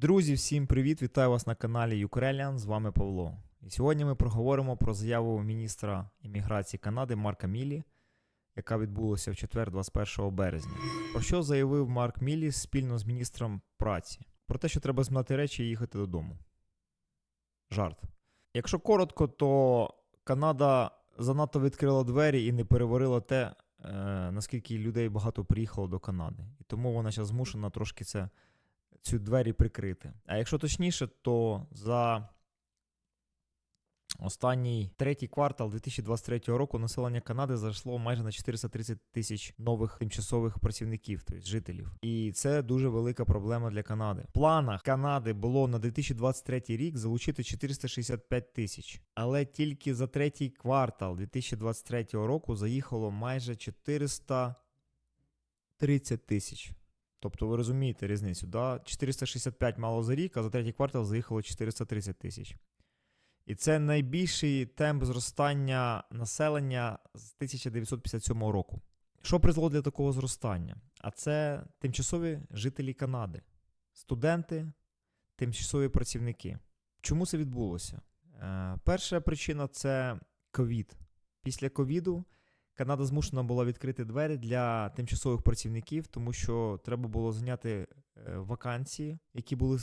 Друзі, всім привіт! Вітаю вас на каналі Ukrainian, З вами Павло. І сьогодні ми проговоримо про заяву міністра імміграції Канади Марка Мілі, яка відбулася в четвер, 21 березня. Про що заявив Марк Мілі спільно з міністром праці? Про те, що треба змінати речі і їхати додому. Жарт. Якщо коротко, то Канада занадто відкрила двері і не переварила те, е, наскільки людей багато приїхало до Канади. І тому вона зараз змушена трошки це цю двері прикрити. А якщо точніше, то за останній третій квартал 2023 року населення Канади зайшло майже на 430 тисяч нових тимчасових працівників, тобто жителів. І це дуже велика проблема для Канади. В планах Канади було на 2023 рік залучити 465 тисяч, але тільки за третій квартал 2023 року заїхало майже 430 тисяч. Тобто ви розумієте різницю, да? 465 мало за рік, а за третій квартал заїхало 430 тисяч. І це найбільший темп зростання населення з 1957 року. Що призвело для такого зростання? А це тимчасові жителі Канади, студенти, тимчасові працівники. Чому це відбулося? Е, перша причина це ковід. Після ковіду Канада змушена була відкрити двері для тимчасових працівників, тому що треба було зайняти е, вакансії, які були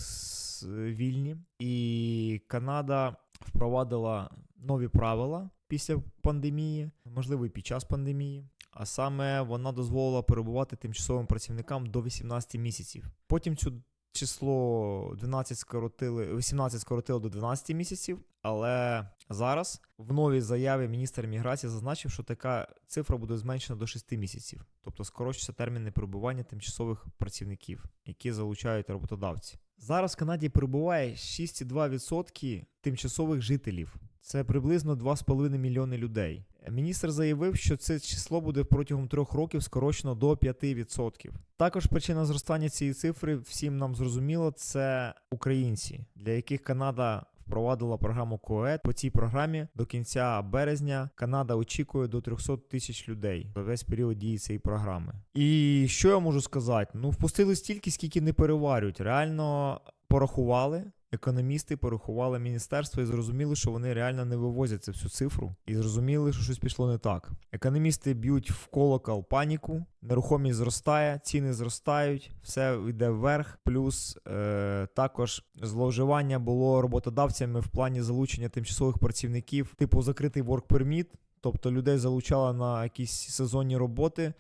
вільні. І Канада впровадила нові правила після пандемії, можливо, і під час пандемії. А саме вона дозволила перебувати тимчасовим працівникам до 18 місяців. Потім цю число 12 скоротили, 18 скоротили до 12 місяців, але зараз в новій заяві міністр міграції зазначив, що така цифра буде зменшена до 6 місяців, тобто скорочуються терміни перебування тимчасових працівників, які залучають роботодавці. Зараз в Канаді перебуває 6,2% тимчасових жителів. Це приблизно 2,5 мільйони людей. Міністр заявив, що це число буде протягом трьох років скорочено до 5%. Також причина зростання цієї цифри всім нам зрозуміло, це українці, для яких Канада впровадила програму КОЕД. По цій програмі до кінця березня Канада очікує до 300 тисяч людей за весь період дії цієї програми. І що я можу сказати? Ну, впустили стільки, скільки не переварюють. Реально порахували. Економісти порахували міністерство і зрозуміли, що вони реально не вивозять цю всю цифру, і зрозуміли, що щось пішло не так. Економісти б'ють в колокол паніку, нерухомість зростає, ціни зростають, все йде вверх. Плюс е, також зловживання було роботодавцями в плані залучення тимчасових працівників, типу закритий work permit, тобто людей залучали на якісь сезонні роботи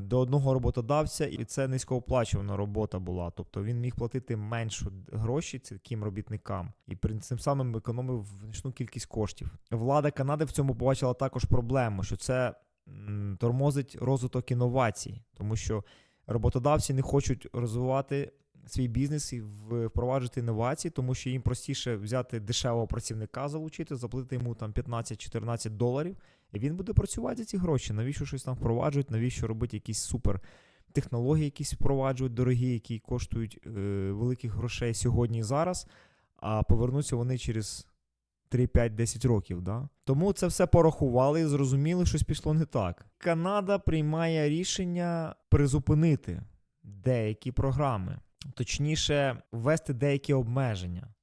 до одного роботодавця, і це низькооплачувана робота була. Тобто він міг платити меншу гроші таким робітникам, і при цим самим економив значну кількість коштів. Влада Канади в цьому побачила також проблему, що це тормозить розвиток інновацій, тому що роботодавці не хочуть розвивати. Свій бізнес і впроваджувати інновації, тому що їм простіше взяти дешевого працівника, залучити, заплатити йому там 15-14 доларів, він буде працювати за ці гроші. Навіщо щось там впроваджують, навіщо робити якісь супер технології, якісь впроваджують дорогі, які коштують е, великих грошей сьогодні і зараз, а повернуться вони через 3-5-10 років. Да? Тому це все порахували і зрозуміли, щось пішло не так. Канада приймає рішення призупинити деякі програми, точніше, ввести деякі обмеження.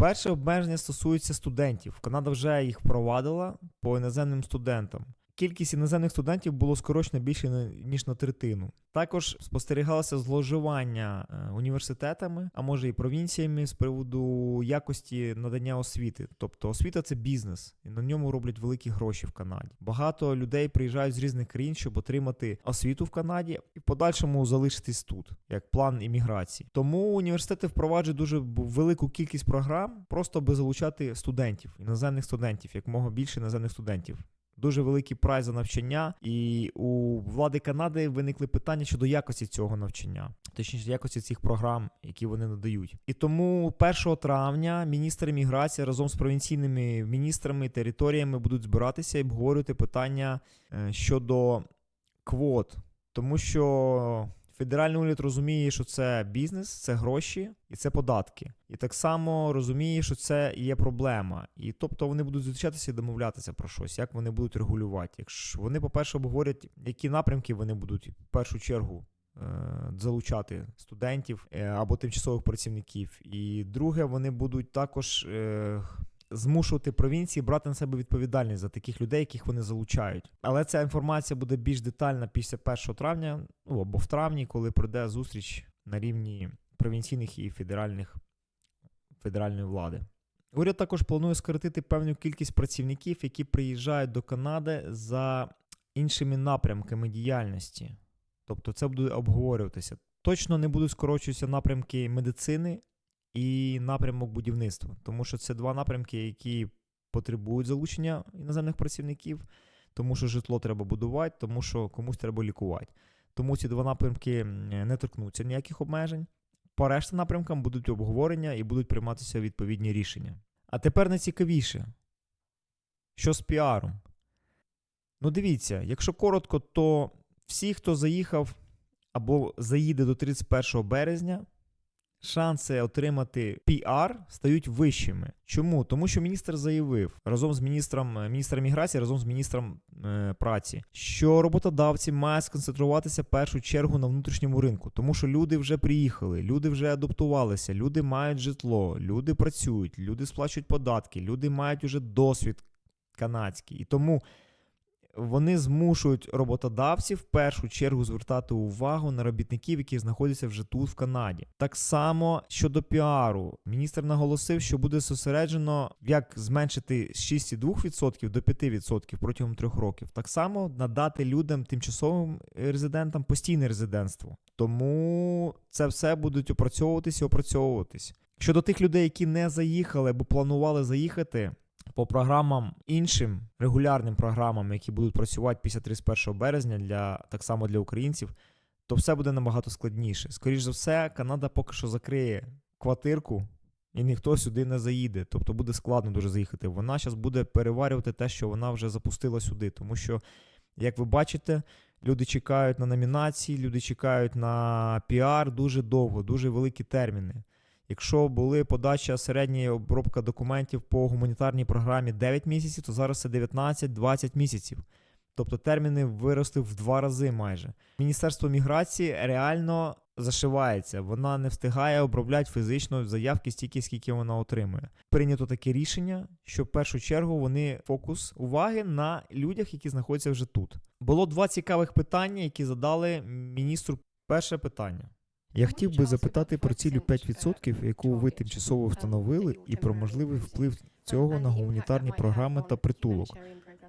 Перше обмеження стосується студентів. Канада вже їх впровадила по іноземним студентам. Кількість іноземних студентів було скорочено більше ніж на третину. Також спостерігалося зловживання е, університетами, а може і провінціями з приводу якості надання освіти. Тобто освіта це бізнес, і на ньому роблять великі гроші в Канаді. Багато людей приїжджають з різних країн, щоб отримати освіту в Канаді і в подальшому залишитись тут, як план імміграції. Тому університети впроваджують дуже велику кількість програм, просто аби залучати студентів, іноземних студентів, як мога більше іноземних студентів. Дуже великий прайс за навчання, і у влади Канади виникли питання щодо якості цього навчання, точніше якості цих програм, які вони надають. І тому 1 травня міністр міграції разом з провінційними міністрами територіями будуть збиратися і обговорювати питання е, щодо квот, тому що Федеральний уряд розуміє, що це бізнес, це гроші і це податки. І так само розуміє, що це є проблема. І тобто вони будуть зустрічатися і домовлятися про щось, як вони будуть регулювати. Якщо вони, по-перше, обговорять, які напрямки вони будуть в першу чергу е, залучати студентів е, або тимчасових працівників. І друге, вони будуть також е, змушувати провінції брати на себе відповідальність за таких людей, яких вони залучають. Але ця інформація буде більш детальна після 1 травня, ну або в травні, коли пройде зустріч на рівні провінційних і федеральних федеральної влади. Уряд також планує скоротити певну кількість працівників, які приїжджають до Канади за іншими напрямками діяльності. Тобто це буде обговорюватися. Точно не будуть скорочуватися напрямки медицини і напрямок будівництва, тому що це два напрямки, які потребують залучення іноземних працівників, тому що житло треба будувати, тому що комусь треба лікувати. Тому ці два напрямки не торкнуться ніяких обмежень. По решта напрямкам будуть обговорення і будуть прийматися відповідні рішення. А тепер найцікавіше. Що з піаром? Ну, дивіться, якщо коротко, то всі, хто заїхав або заїде до 31 березня, шанси отримати піар стають вищими. Чому? Тому що міністр заявив разом з міністром е, міністром міграції, разом з міністром е, праці, що роботодавці мають сконцентруватися в першу чергу на внутрішньому ринку, тому що люди вже приїхали, люди вже адаптувалися, люди мають житло, люди працюють, люди сплачують податки, люди мають уже досвід канадський. І тому вони змушують роботодавців в першу чергу звертати увагу на робітників, які знаходяться вже тут, в Канаді. Так само щодо піару, міністр наголосив, що буде зосереджено як зменшити з 6,2% до 5% протягом трьох років. Так само надати людям тимчасовим резидентам постійне резидентство. Тому це все будуть опрацьовуватись і опрацьовуватись. Щодо тих людей, які не заїхали або планували заїхати, по програмам іншим регулярним програмам, які будуть працювати після 31 березня для так само для українців, то все буде набагато складніше. Скоріше за все, Канада поки що закриє квартирку, і ніхто сюди не заїде. Тобто буде складно дуже заїхати. Вона зараз буде переварювати те, що вона вже запустила сюди. Тому що, як ви бачите, люди чекають на номінації, люди чекають на піар дуже довго, дуже великі терміни. Якщо були подача середня обробка документів по гуманітарній програмі 9 місяців, то зараз це 19-20 місяців. Тобто терміни виросли в два рази майже. Міністерство міграції реально зашивається, вона не встигає обробляти фізично заявки стільки, скільки вона отримує. Прийнято таке рішення, що в першу чергу вони фокус уваги на людях, які знаходяться вже тут. Було два цікавих питання, які задали міністру. Перше питання. Я хотів би запитати про цілю 5%, яку ви тимчасово встановили, і про можливий вплив цього на гуманітарні програми та притулок.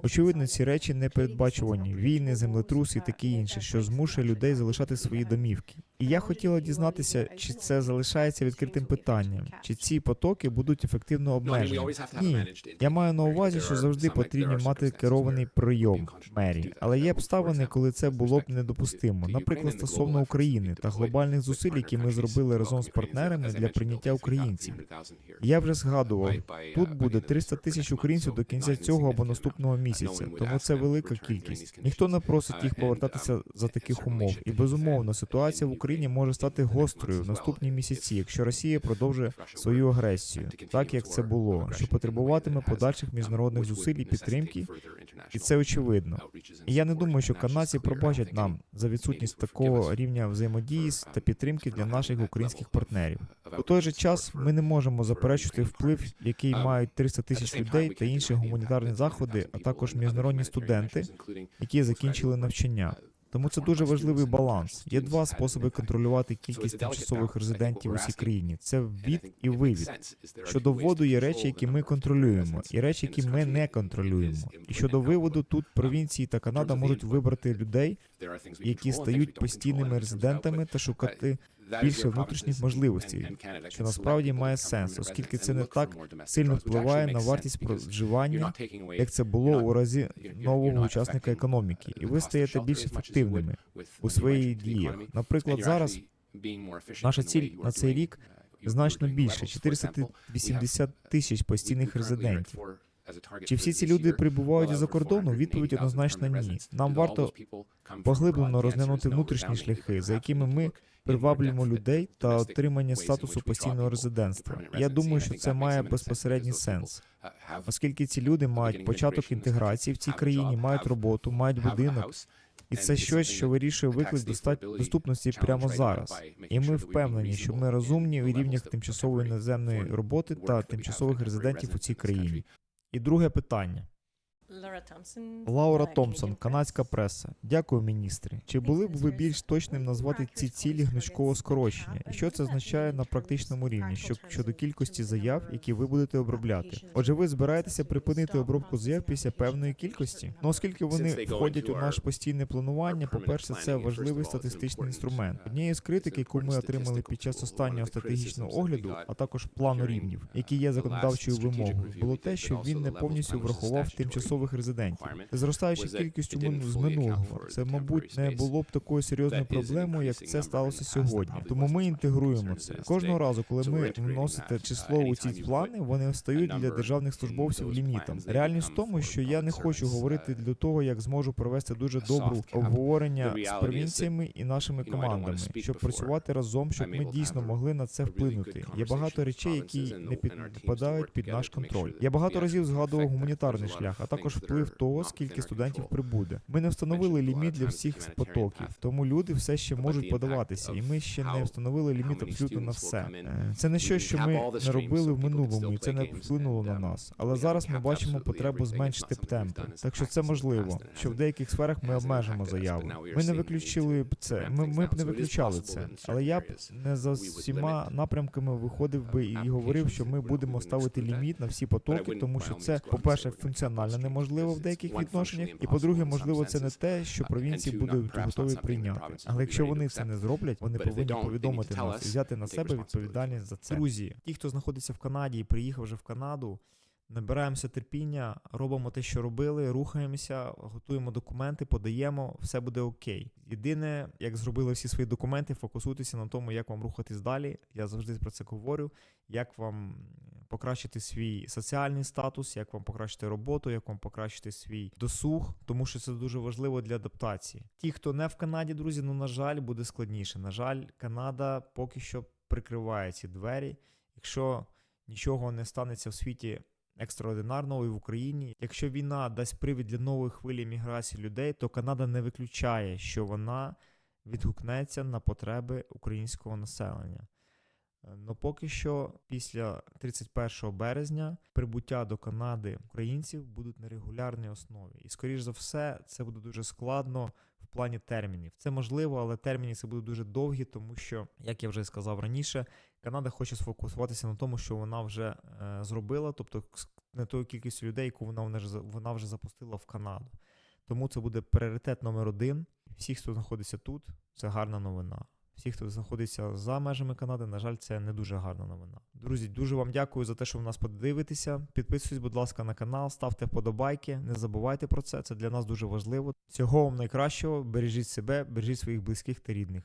Очевидно, ці речі не передбачувані війни, землетруси і таке інше, що змушує людей залишати свої домівки. І я хотіла дізнатися, чи це залишається відкритим питанням, чи ці потоки будуть ефективно обмежені. Ні, я маю на увазі, що завжди потрібно мати керований прийом мерії, але є обставини, коли це було б недопустимо. Наприклад, стосовно України та глобальних зусиль, які ми зробили разом з партнерами для прийняття українців. Я вже згадував, тут буде 300 тисяч українців до кінця цього або наступного місяця, тому це велика кількість. Ніхто не просить їх повертатися за таких умов. І безумовно, ситуація в Україні може стати гострою в наступні місяці, якщо Росія продовжує свою агресію, так як це було, що потребуватиме подальших міжнародних зусиль і підтримки, і це очевидно. І я не думаю, що канадці пробачать нам за відсутність такого рівня взаємодії та підтримки для наших українських партнерів. У той же час ми не можемо заперечити вплив, який мають 300 тисяч людей та інші гуманітарні заходи, а також міжнародні студенти, які закінчили навчання. Тому це дуже важливий баланс. Є два способи контролювати кількість тимчасових резидентів у всій країні: це ввід і вивід. Щодо вводу є речі, які ми контролюємо, і речі, які ми не контролюємо. І щодо виводу, тут провінції та Канада можуть вибрати людей, які стають постійними резидентами та шукати більше внутрішніх можливостей, що насправді має сенс, оскільки це не так сильно впливає на вартість проживання, як це було у разі нового учасника економіки, і ви стаєте більш ефективними у своїх діях. Наприклад, зараз наша ціль на цей рік значно більше 480 тисяч постійних резидентів. Чи всі ці люди прибувають із-за кордону? Відповідь однозначно ні. Нам варто поглиблено розглянути внутрішні шляхи, за якими ми приваблюємо людей та отримання статусу постійного резидентства. Я думаю, що це має безпосередній сенс, оскільки ці люди мають початок інтеграції в цій країні, мають роботу, мають будинок І це щось, що вирішує виклик доступності прямо зараз. І ми впевнені, що ми розумні у рівнях тимчасової наземної роботи та тимчасових резидентів у цій країні. І друге питання. Лаура Томпсон, канадська преса. Дякую, міністри. Чи були б ви більш точним назвати ці цілі гнучкового скорочення? І що це означає на практичному рівні що, щодо кількості заяв, які ви будете обробляти? Отже, ви збираєтеся припинити обробку заяв після певної кількості? Ну, оскільки вони входять у наше постійне планування, по-перше, це важливий статистичний інструмент. Однією з критик, яку ми отримали під час останнього стратегічного огляду, а також плану рівнів, які є законодавчою вимогою, було те, що він не повністю врахував тимчасових резидентів. Зростаючи кількістю з минулого, це, мабуть, не було б такою серйозною проблемою, як це сталося сьогодні. Тому ми інтегруємо це. Кожного разу, коли ми вносите число у ці плани, вони стають для державних службовців лімітом. Реальність в тому, що я не хочу говорити для того, як зможу провести дуже добру обговорення з провінціями і нашими командами, щоб працювати разом, щоб ми дійсно могли на це вплинути. Є багато речей, які не підпадають під наш контроль. Я багато разів згадував гуманітарний шлях, а також вплив того, скільки студентів прибуде. Ми не встановили ліміт для всіх потоків, тому люди все ще можуть подаватися, і ми ще не встановили ліміт абсолютно на все. Е, Це не щось, що ми не робили в минулому, і це не вплинуло на нас. Але зараз ми бачимо потребу зменшити темпи. Так що це можливо, що в деяких сферах ми обмежимо заяву. Ми не виключили б це. Ми, ми б не виключали це. Але я б не за всіма напрямками виходив би і говорив, що ми будемо ставити ліміт на всі потоки, тому що це, по-перше, функціонально неможливо в деяких відношеннях, і по-друге, можливо, це не те, що провінції будуть готові прийняти. Але якщо вони це не зроблять, вони повинні повідомити нас і взяти на себе відповідальність за це. Друзі, ті, хто знаходиться в Канаді і приїхав вже в Канаду. Набираємося терпіння, робимо те, що робили, рухаємося, готуємо документи, подаємо, все буде окей. Єдине, як зробили всі свої документи, фокусуйтеся на тому, як вам рухатись далі. Я завжди про це говорю. Як вам покращити свій соціальний статус, як вам покращити роботу, як вам покращити свій досуг, тому що це дуже важливо для адаптації. Ті, хто не в Канаді, друзі, ну на жаль, буде складніше. На жаль, Канада поки що прикриває ці двері. Якщо нічого не станеться в світі екстраординарного і в Україні. Якщо війна дасть привід для нової хвилі міграції людей, то Канада не виключає, що вона відгукнеться на потреби українського населення. Ну поки що, після 31 березня прибуття до Канади українців будуть на регулярній основі. І, скоріш за все, це буде дуже складно в плані термінів. Це можливо, але терміни це будуть дуже довгі, тому що, як я вже сказав раніше, Канада хоче сфокусуватися на тому, що вона вже е, зробила, тобто не тою кількістю людей, яку вона, вона, ж- вона вже запустила в Канаду. Тому це буде пріоритет номер один. Всі, хто знаходиться тут, це гарна новина. Всі, хто знаходиться за межами Канади, на жаль, це не дуже гарна новина. Друзі, дуже вам дякую за те, що ви нас подивитеся. Підписуйтесь, будь ласка, на канал, ставте вподобайки. Не забувайте про це. Це для нас дуже важливо. Всього вам найкращого. Бережіть себе, бережіть своїх близьких та рідних.